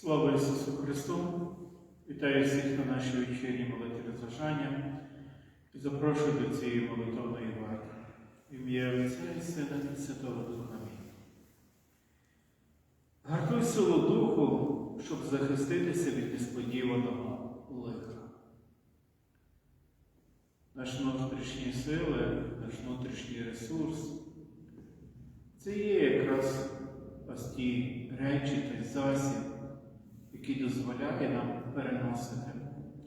Слава Ісусу Христу! Вітаю всіх на нашій вечірній молитві розважання і запрошую до цієї молитовної варти. Ім'я Отця і Сина і Святого Духа. Амінь. Гартуй силу Духу, щоб захиститися від несподіваного лиха. Наш внутрішні сили, наш внутрішній ресурс це є якраз ось ті речі, той засіб, який дозволяє нам переносити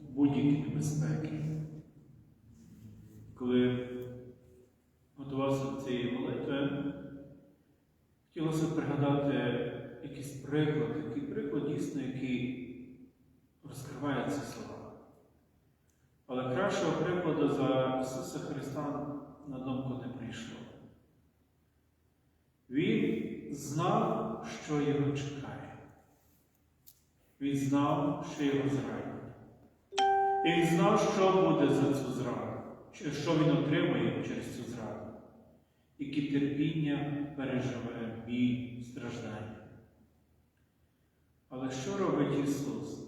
будь-які небезпеки. Коли готувався до цієї молитви, хотілося пригадати якийсь приклад, який приклад дійсно, який розкриває ці слова. Але кращого прикладу за Ісуса Христа на думку не прийшло. Він знав, що його чекає. Він знав, що його зрадять. І він знав, що буде за цю зраду, що він отримує через цю зраду, які терпіння переживе біль, страждання. Але що робить Ісус?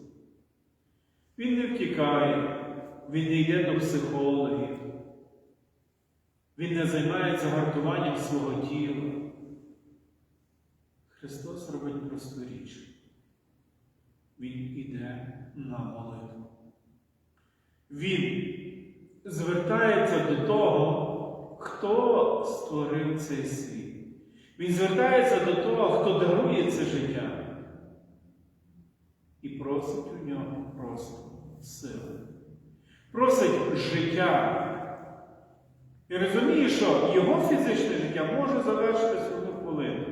Він не втікає, Він не йде до психологів, Він не займається гартуванням свого тіла. Христос робить просту річ. Він іде на молитву. Він звертається до того, хто створив цей світ. Він звертається до того, хто дарує це життя. І просить у нього просто сили. Просить життя. І розуміє, що його фізичне життя може завершитися одну хвилину.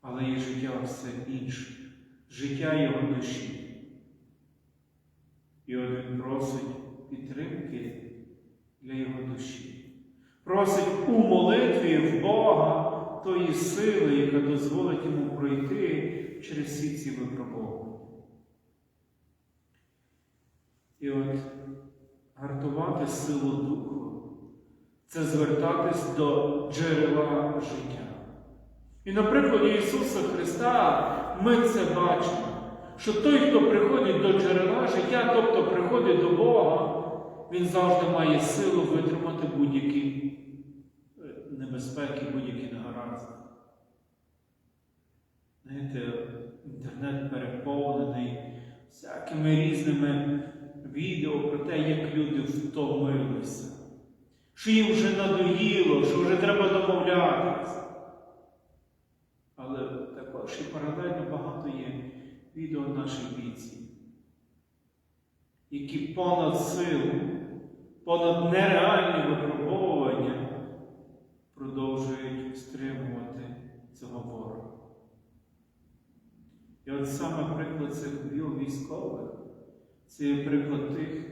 Але є життя все інше, життя його душі. І він просить підтримки для його душі. Просить у молитві в Бога тої сили, яка дозволить йому пройти через всі ці випробування. І от гартувати силу Духу це звертатись до джерела життя. І на прикладі Ісуса Христа ми це бачимо, що той, хто приходить до джерела життя, тобто приходить до Бога, він завжди має силу витримати будь-які е, небезпеки, будь-які негаразди. Знаєте, інтернет переповнений всякими різними відео про те, як люди втомилися, що їм вже надоїло, що вже треба домовлятися. Також і паралельно багато є відео наших бійців, які понад силу, понад нереальні випробовування продовжують стримувати цього ворога. І от саме приклад цих віл військових це є приклад тих,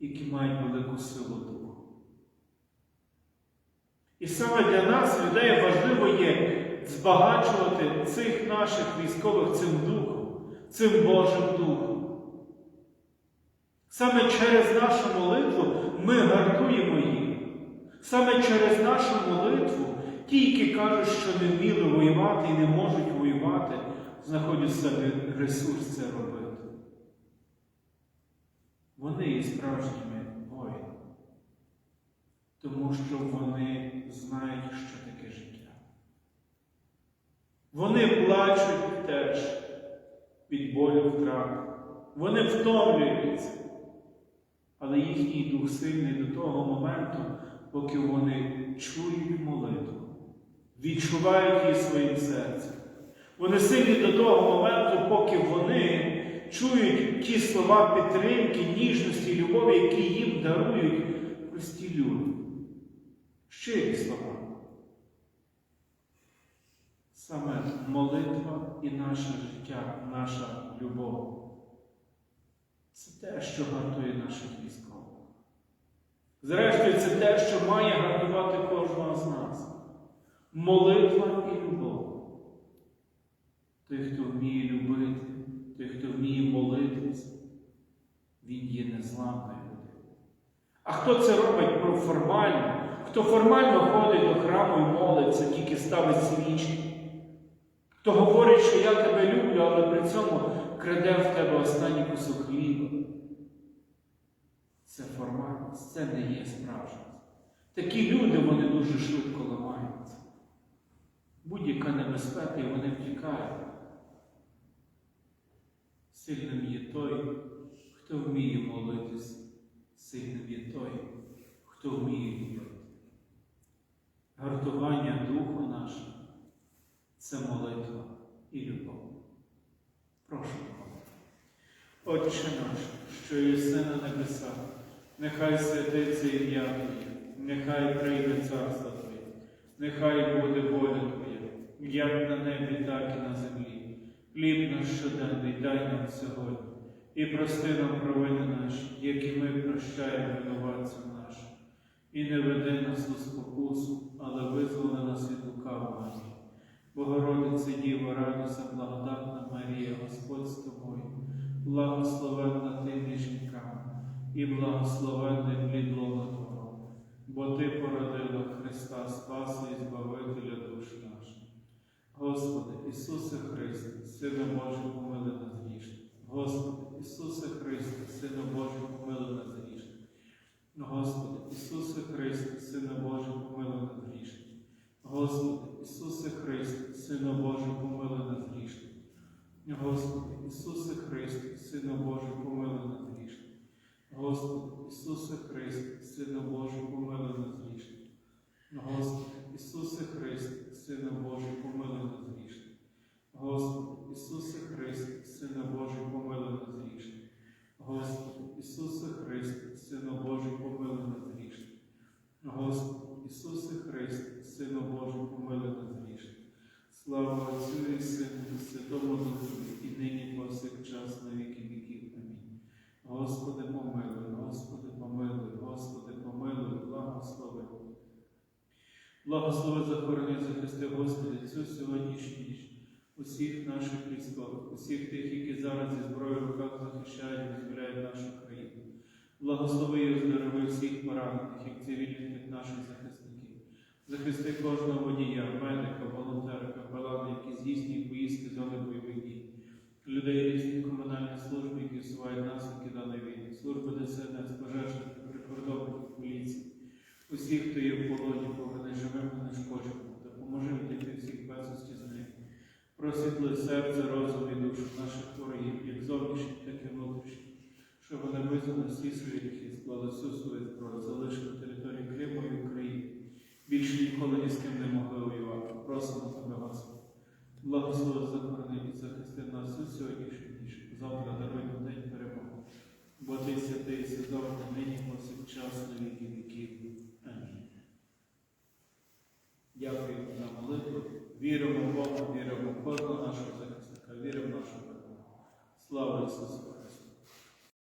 які мають велику силу духу. І саме для нас, людей, важливо є збагачувати цих наших військових цим духом, цим Божим Духом. Саме через нашу молитву ми гартуємо їх. Саме через нашу молитву ті, які кажуть, що не вміли воювати і не можуть воювати, знаходять в себе ресурс це робити. Вони є справжніми воїнами, тому що вони знають, що таке життя. Вони плачуть теж від болю втрат. Вони втомлюються. Але їхній дух сильний до того моменту, поки вони чують молитву, відчувають її своїм серцем. Вони сильні до того моменту, поки вони чують ті слова підтримки, ніжності, любові, які їм дарують прості люди. Щирі слова. Саме молитва і наше життя, наша любов. Це те, що гартує наших військових. Зрештою, це те, що має гартувати кожного з нас. Молитва і любов. Той, хто вміє любити, той, хто вміє молитися, він є незламною людиною. А хто це робить формально? Хто формально ходить до храму і молиться, тільки ставить свічки? Хто говорить, що я тебе люблю, але при цьому краде в тебе останній кусок хліба. Це формальність, це не є справжність. Такі люди вони дуже швидко ламаються. Будь-яка небезпека, і вони втікають. Сильним є той, хто вміє молитись, сильним є той, хто вміє любити. Гартування духу нашого це молитва і любов. Прошу молити. Отче наш, що єси на небесах, нехай святиться ім'я Твоє, нехай прийде царство Твоє, нехай буде воля Твоя, як на небі, так і на землі. Хліб наш щоденний дай нам сьогодні, і прости нам провини наші, які ми прощаємо винуватцям нашим. І не веди нас у спокусу, але визволи нас від лукавого. Богородице Діво, радуйся, благодатна Марія, Господь з тобою, благословенна ти жінками, і благословенний плід лона Твого, бо Ти породила Христа, Спаса і Збавителя душ наших. Господи, Ісусе Христе, Сину Божий, помили нас грішних. Господи, Ісусе Христе, Сину Божий, помили нас грішних. Господи, Ісусе Христе, Сину Божий, помили нас грішних. Господи, Ісусе Христе, Сину Божий, помили нас грішних. Господи, Ісусе Христе, Сину Божий, помили нас грішних. Господи, Ісусе Христе, Сину Божий, помили нас грішних. Господи, Ісусе Христе, Сину Божий, помили нас грішних. Господи, Ісусе Христе, Сину Божий, помили нас грішних. Господи, Ісусе Христе, Сину Божий, помили нас грішних. Господи, Ісусе Христе, Сину Божий, помили нас грішних. Слава Отцю і Сину, і Святому Духові, і нині повсякчас на віки віків. Амінь. Господи, помилуй, Господи, помилуй, Господи, помилуй, благослови. Благослови захорони захисти, Господи, цю сьогоднішню ніч, усіх наших військових, усіх тих, які зараз зі зброєю в руках захищають і визволяють нашу країну. Благослови і оздорови всіх поранених, як цивільних, наших захисників. Захисти кожного водія, медика, волонтера, капелана, які здійснюють поїздки зони бойових дій. Людей різних комунальних служб, які усувають наслідки даної війни, служби ДСНС, пожежників, прикордонників, поліції. Усіх, хто є в полоні, поверни живим і нешкодженим, допоможи відійти всіх безвісті з них. Просвітли серце, розум і душу наших ворогів, як зовнішніх, так і внутрішніх, щоб вони визнали всі свої гріхи, склали всю свою зброю, залишили територію Криму і України. Більше ніколи ні з ким не могли воювати. Просимо тебе, Господи. Благослови захорони і захисти нас у сьогоднішню ніч. Завтра даруй нам день перемогу. Бо ти святий, завжди нині повсякчас на віки віків. Амінь. Дякую за молитву. Віримо в Бога, віримо в кожного нашого захисника, віримо в нашу перемогу. Слава Ісусу!